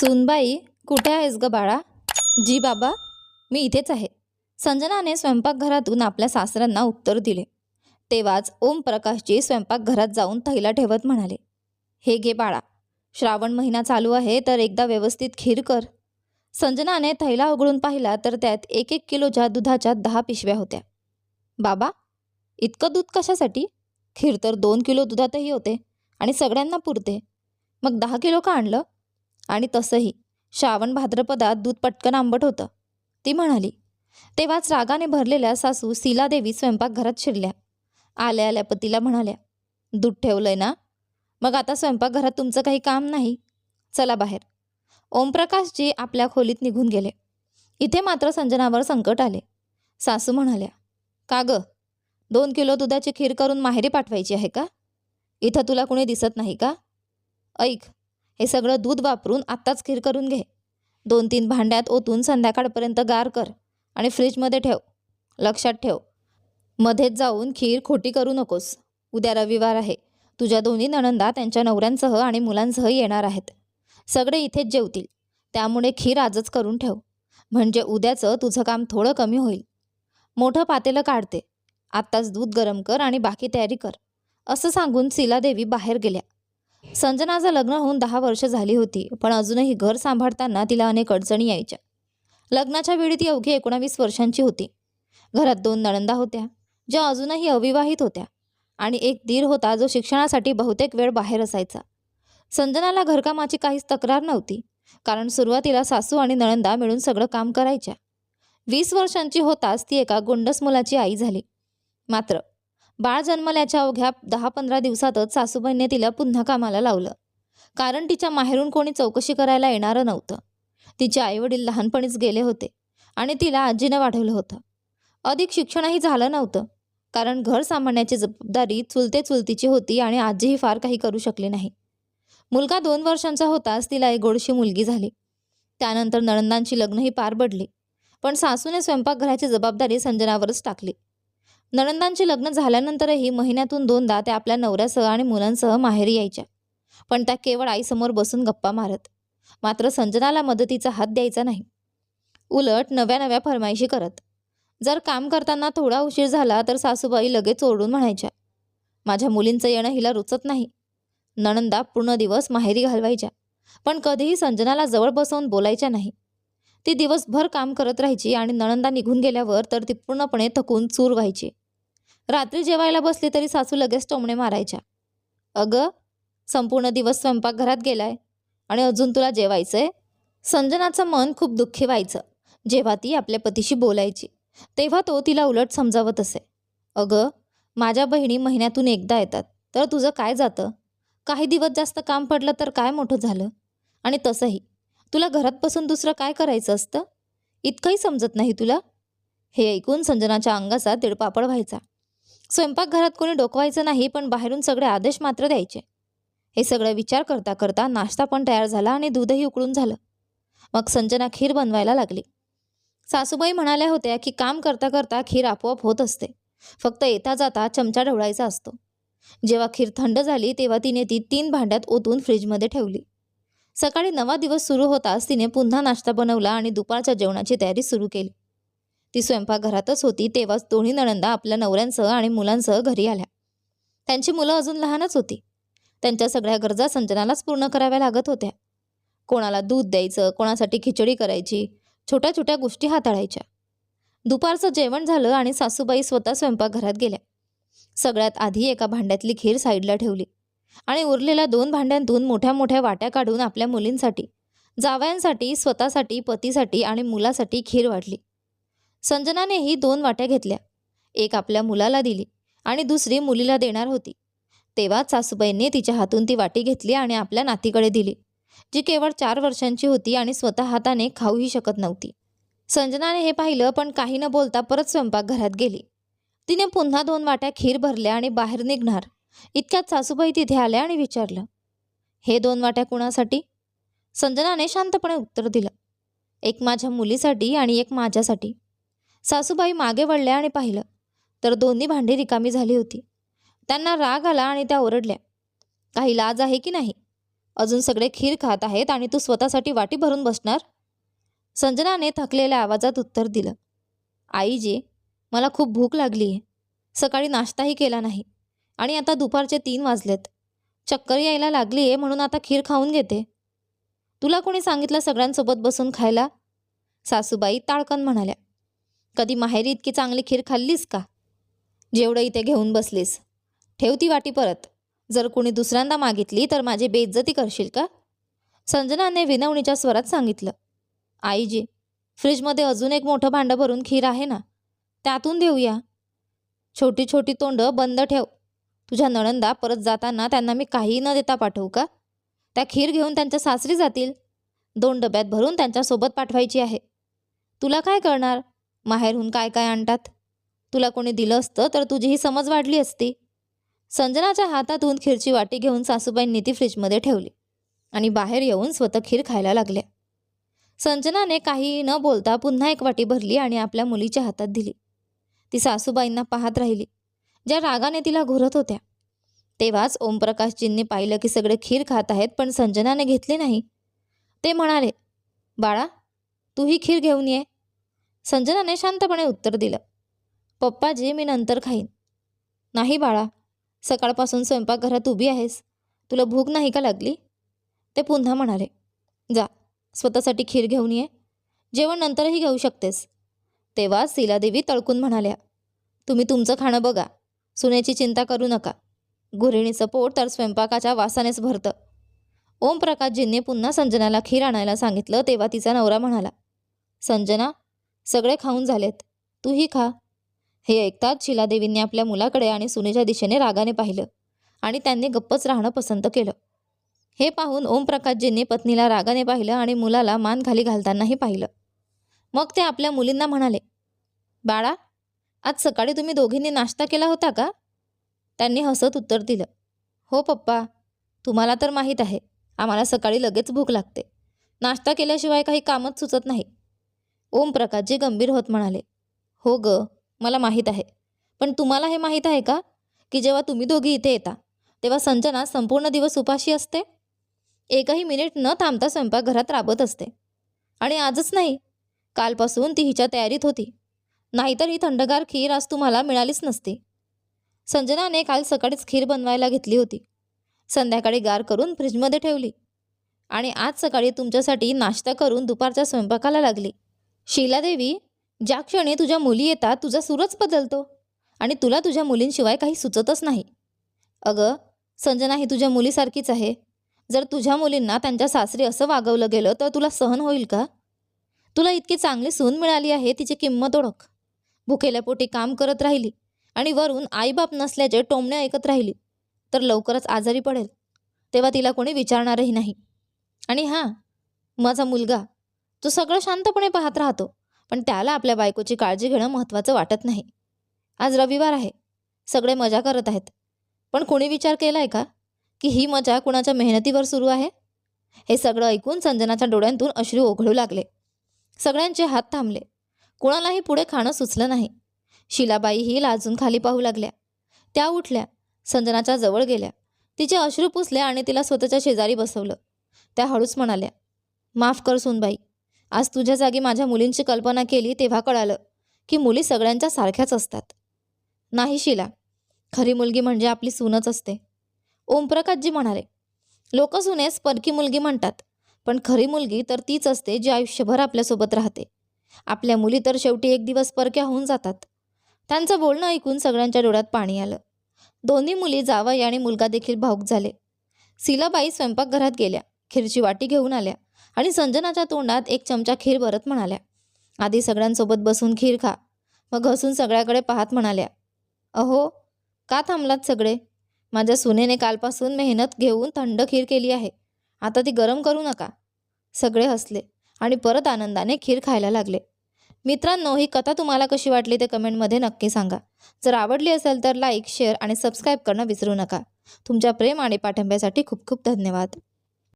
सूनबाई कुठे आहेस ग बाळा? जी बाबा मी इथेच आहे. संजनाने स्वयंपाकघरातून आपल्या सासऱ्यांना उत्तर दिले. तेव्हाच ओमप्रकाशजी स्वयंपाकघरात जाऊन थैला ठेवत म्हणाले हे घे बाळा श्रावण महिना चालू आहे तर एकदा व्यवस्थित खीर कर. संजनाने थैला उघडून पाहिला तर त्यात एक एक किलोच्या दुधाच्या दहा पिशव्या होत्या. बाबा इतकं दूध कशासाठी? खीर तर दोन किलो दुधातही होते आणि सगळ्यांना पुरते. मग दहा किलो का आणलं? आणि तसंही. श्रावण भाद्रपदात दूध पटकन आंबट होतं. ती म्हणाली तेव्हाच रागाने भरलेल्या सासू सीलादेवी स्वयंपाकघरात शिरल्या. आल्या आल्या पतीला म्हणाल्या दूध ठेवलंय ना? मग आता स्वयंपाकघरात तुमचं काही काम नाही. चला बाहेर. ओमप्रकाशजी आपल्या खोलीत निघून गेले. इथे मात्र संजनावर संकट आले. सासू म्हणाल्या का ग? दोन किलो दुधाची खीर करून माहेरी पाठवायची आहे का? इथं तुला कुणी दिसत नाही का? ऐक हे सगळं दूध वापरून आत्ताच खीर करून घे. दोन तीन भांड्यात ओतून संध्याकाळपर्यंत गार कर आणि फ्रीजमध्ये ठेव. लक्षात ठेव. मध्येच जाऊन खीर खोटी करू नकोस. उद्या रविवार आहे. तुझ्या दोन्ही नणंदा त्यांच्या नवऱ्यांसह आणि मुलांसह येणार आहेत. सगळे इथेच जेवतील. त्यामुळे खीर आजच करून ठेव. म्हणजे उद्याचं तुझं काम थोडं कमी होईल. मोठं पातेलं काढते. आत्ताच दूध गरम कर आणि बाकी तयारी कर. असं सांगून सीलादेवी बाहेर गेल्या. संजनाचं लग्न होऊन दहा वर्ष झाली होती पण अजूनही घर सांभाळताना तिला अनेक अडचणी यायच्या. लग्नाच्या वेळी ती अवघी एकोणावीस वर्षांची होती. घरात दोन नणंदा होत्या ज्या अजूनही अविवाहित होत्या आणि एक दीर होता जो शिक्षणासाठी बहुतेक वेळ बाहेर असायचा. संजनाला घरकामाची काहीच तक्रार नव्हती कारण सुरुवातीला सासू आणि नणंदा मिळून सगळं काम करायच्या. वीस वर्षांची होताच ती एका गोंडस मुलाची आई झाली. मात्र बाळ जन्मल्याच्या अवघ्या दहा पंधरा दिवसातच सासूबाईने तिला पुन्हा कामाला लावलं. कारण तिच्या माहेरून कोणी चौकशी करायला येणारं नव्हतं. तिचे आईवडील लहानपणीच गेले होते आणि तिला आजीनं वाढवलं होतं. अधिक शिक्षणही झालं नव्हतं कारण घर सांभाळण्याची जबाबदारी चुलते चुलतीची होती आणि आजीही फार काही करू शकली नाही. मुलगा दोन वर्षांचा होताच तिला एक गोडशी मुलगी झाली. त्यानंतर नणंदांची लग्नही पार पडली पण सासूने स्वयंपाकघराची जबाबदारी संजनावरच टाकली. नणंदांचे लग्न झाल्यानंतरही महिन्यातून दोनदा त्या आपल्या नवऱ्यासह आणि मुलांसह माहेरी यायच्या. पण त्या केवळ आईसमोर बसून गप्पा मारत. मात्र संजनाला मदतीचा हात द्यायचा नाही. उलट नव्या नव्या फरमाईशी करत. जर काम करताना थोडा उशीर झाला तर सासूबाई लगेच ओरडून म्हणायच्या माझ्या मुलींचं येणं हिला रुचत नाही. नणंदा पूर्ण दिवस माहेरी घालवायच्या पण कधीही संजनाला जवळ बसवून बोलायच्या नाही. ती दिवसभर काम करत राहायची आणि नणंदा निघून गेल्यावर तर ती पूर्णपणे थकून चूर व्हायची. रात्री जेवायला बसली तरी सासू लगेच टोमणे मारायच्या. अगं संपूर्ण दिवस स्वयंपाकघरात गेलाय आणि अजून तुला जेवायचंय? संजनाचं मन खूप दुःखी व्हायचं जेव्हा ती आपल्या पतीशी बोलायची तेव्हा तो तिला उलट समजावत असे. अगं माझ्या बहिणी महिन्यातून एकदा येतात तर तुझं काय जातं? काही दिवस जास्त काम पडलं तर काय मोठं झालं? आणि तसंही तुला घरात बसून दुसरं काय करायचं असतं? इतकंही समजत नाही तुला? हे ऐकून संजनाच्या अंगाचा तिळपापड व्हायचा. स्वयंपाकघरात कोणी डोकवायचं नाही पण बाहेरून सगळे आदेश मात्र द्यायचे. हे सगळं विचार करता करता नाश्ता पण तयार झाला आणि दूधही उकळून झालं. मग संजना खीर बनवायला लागली. सासूबाई म्हणाल्या होत्या की काम करता करता खीर आपोआप होत असते. फक्त येता जाता चमचा ढवळायचा असतो. जेव्हा खीर थंड झाली तेव्हा तिने ती तीन भांड्यात ओतून फ्रीजमध्ये ठेवली. सकाळी नवा दिवस सुरू होताच तिने पुन्हा नाश्ता बनवला आणि दुपारच्या जेवणाची तयारी सुरू केली. ती स्वयंपाकघरातच होती तेव्हाच दोन्ही नणंदा आपल्या नवऱ्यांसह आणि मुलांसह घरी आल्या. त्यांची मुलं अजून लहानच होती. त्यांच्या सगळ्या गरजा संजनालाच पूर्ण कराव्या लागत होत्या. कोणाला दूध द्यायचं कोणासाठी खिचडी करायची छोट्या छोट्या गोष्टी हाताळायच्या. दुपारचं जेवण झालं आणि सासूबाई स्वतः स्वयंपाकघरात गेल्या. सगळ्यात आधी एका भांड्यातली खीर साईडला ठेवली आणि उरलेल्या दोन भांड्यांतून मोठ्या मोठ्या वाट्या काढून आपल्या मुलींसाठी जावयांसाठी स्वतःसाठी पतीसाठी आणि मुलासाठी खीर वाढली संजनानेही दोन वाट्या घेतल्या. एक आपल्या मुलाला दिली आणि दुसरी मुलीला देणार होती. तेव्हाच सासूबाईंनी तिच्या हातून ती वाटी घेतली आणि आपल्या नातीकडे दिली जी केवळ चार वर्षांची होती आणि स्वतः हाताने खाऊही शकत नव्हती. संजनाने हे पाहिलं पण काही न बोलता परत स्वयंपाकघरात गेली. तिने पुन्हा दोन वाट्या खीर भरल्या आणि बाहेर निघणार इतक्यात सासूबाई तिथे आल्या आणि विचारलं हे दोन वाट्या कुणासाठी? संजनाने शांतपणे उत्तर दिलं एक माझ्या मुलीसाठी आणि एक माझ्यासाठी. सासूबाई मागे वळल्या आणि पाहिलं. तर दोन्ही भांडी रिकामी झाली होती. त्यांना राग आला आणि त्या ओरडल्या. काही लाज आहे की नाही? अजून सगळे खीर खात आहेत आणि तू स्वतःसाठी वाटी भरून बसणार? संजनाने थकलेल्या आवाजात उत्तर दिलं. आईजी मला खूप भूक लागली आहे सकाळी नाश्ताही केला नाही. आणि आता दुपारचे तीन वाजलेत. चक्कर यायला लागली आहे म्हणून आता खीर खाऊन घेते. तुला कोणी सांगितलं सगळ्यांसोबत बसून खायला? सासूबाई ताळकन म्हणाल्या. कधी माहेरी इतकी चांगली खीर खाल्लीस का? जेवढं इथे घेऊन बसलीस. ठेव ती वाटी परत. जर कुणी दुसऱ्यांदा मागितली तर माझी बेइज्जती करशील का? संजनाने विनवणीच्या स्वरात सांगितलं. आईजी फ्रीजमध्ये अजून एक मोठं भांडं भरून खीर आहे ना? त्यातून देऊया. छोटी छोटी तोंडं बंद ठेव. तुझ्या नणंदा परत जाताना त्यांना मी काही न देता पाठवू का? त्या खीर घेऊन त्यांच्या सासरी जातील. दोन डब्यात भरून त्यांच्यासोबत पाठवायची आहे. तुला काय करणार माहेरहून काय काय आणतात? तुला कोणी दिलं असतं तर तुझी ही समज वाढली असती. संजनाच्या हातातून खीरची वाटी घेऊन सासूबाईंनी ती फ्रीजमध्ये ठेवली आणि बाहेर येऊन स्वतः खीर खायला लागल्या. संजनाने काही न बोलता पुन्हा एक वाटी भरली आणि आपल्या मुलीच्या हातात दिली. ती सासूबाईंना पाहत राहिली. ज्या रागाने तिला घुरत होत्या. तेव्हाच ओमप्रकाशजींनी पाहिलं की सगळे खीर खात आहेत पण संजनाने घेतली नाही. ते म्हणाले बाळा तू ही खीर घेऊन ये. संजनाने शांतपणे उत्तर दिलं. पप्पाजी मी नंतर खाईन. नाही बाळा सकाळपासून स्वयंपाकघरात उभी आहेस. तुला भूक नाही का लागली? ते पुन्हा म्हणाले. जा स्वतःसाठी खीर घेऊन ये. जेवण नंतरही घेऊ शकतेस. तेव्हा शिलादेवी तळकून म्हणाल्या. तुम्ही तुमचं खाणं बघा. सुनेची चिंता करू नका. गुरिणीचं पोट तर स्वयंपाकाच्या वासानेच भरतं. ओमप्रकाशजींनी पुन्हा संजनाला खीर आणायला सांगितलं तेव्हा तिचा नवरा म्हणाला संजना सगळे खाऊन झालेत. तूही खा. हे ऐकताच शिलादेवींनी आपल्या मुलाकडे आणि सुनेच्या दिशेने रागाने पाहिलं आणि त्यांनी गप्पच राहणं पसंत केलं. हे पाहून ओमप्रकाशजींनी पत्नीला रागाने पाहिलं आणि मुलाला मान खाली घालतानाही पाहिलं. मग ते आपल्या मुलींना म्हणाले बाळा आज सकाळी तुम्ही दोघींनी नाश्ता केला होता का? त्यांनी हसत उत्तर दिलं हो पप्पा तुम्हाला तर माहीत आहे आम्हाला सकाळी लगेच भूक लागते. नाश्ता केल्याशिवाय काही कामच सुचत नाही. ओमप्रकाशजी गंभीर होत म्हणाले. हो ग मला माहीत आहे. पण तुम्हाला हे माहीत आहे का? की जेव्हा तुम्ही दोघी इथे येता तेव्हा संजना संपूर्ण दिवस उपाशी असते? एकही मिनिट न थांबता स्वयंपाकघरात राबत असते. आणि आजच नाही कालपासून ती हिच्या तयारीत होती. नाहीतर ही थंडगार खीर आज तुम्हाला मिळालीच नसती. संजनाने काल सकाळीच खीर बनवायला घेतली होती. संध्याकाळी गार करून फ्रीजमध्ये ठेवली. आणि आज सकाळी तुमच्यासाठी नाश्ता करून दुपारच्या स्वयंपाकाला लागली. शीलादेवी ज्या क्षणी तुझ्या मुली येतात तुझा सूरच बदलतो आणि तुला तुझ्या मुलींशिवाय काही सुचतच नाही. अगं संजना ही तुझ्या मुलीसारखीच आहे. जर तुझ्या मुलींना त्यांच्या सासरी असं वागवलं गेलं तर तुला सहन होईल का? तुला इतकी चांगली सून मिळाली आहे तिची किंमत ओळख. भुकेल्या पोटी काम करत राहिली आणि वरून आईबाप नसल्याचे टोमणे ऐकत राहिली तर लवकरच आजारी पडेल. तेव्हा तिला कोणी विचारणारही नाही. आणि हां माझा मुलगा तो सगळं शांतपणे पाहत राहतो पण त्याला आपल्या बायकोची काळजी घेणं महत्त्वाचं वाटत नाही. आज रविवार आहे. सगळे मजा करत आहेत. पण कोणी विचार केला आहे का? की ही मजा कुणाच्या मेहनतीवर सुरू आहे? हे सगळं ऐकून संजनाच्या डोळ्यांतून अश्रू ओघळू लागले. सगळ्यांचे हात थांबले. कुणालाही पुढे खाणं सुचलं नाही. शिलाबाईही लाजून खाली पाहू लागल्या. त्या उठल्या. संजनाच्या जवळ गेल्या. तिचे अश्रू पुसले आणि तिला स्वतःच्या शेजारी बसवलं. त्या हळूच म्हणाल्या माफ कर सुनबाई. आज तुझ्या जागी माझ्या मुलींची कल्पना केली तेव्हा कळालं की मुली सगळ्यांच्या सारख्याच असतात. नाही शिला. खरी मुलगी म्हणजे आपली सूनच असते. ओमप्रकाशजी म्हणाले लोक सुनेस परकी मुलगी म्हणतात पण खरी मुलगी तर तीच असते जी आयुष्यभर आपल्यासोबत राहते. आपल्या मुली तर शेवटी एक दिवस परक्या होऊन जातात. त्यांचं बोलणं ऐकून सगळ्यांच्या डोळ्यात पाणी आलं. दोन्ही मुली जावई आणि मुलगा देखील भाऊक झाले. सिलाबाई स्वयंपाकघरात गेल्या. खीरची वाटी घेऊन आल्या. आणि संजनाच्या तोंडात एक चमचा खीर भरत म्हणाल्या आधी सगळ्यांसोबत बसून खीर खा. मग घसून सगळ्याकडे पाहत म्हणाल्या अहो का थांबलात सगळे? माझ्या सुनेने कालपासून मेहनत घेऊन थंड खीर केली आहे. आता ती गरम करू नका. सगळे हसले आणि परत आनंदाने खीर खायला लागले. मित्रांनो ही कथा तुम्हाला कशी वाटली ते कमेंटमध्ये नक्की सांगा. जर आवडली असेल तर लाईक शेअर आणि सबस्क्राईब करणं विसरू नका. तुमच्या प्रेम आणि पाठिंब्यासाठी खूप खूप धन्यवाद.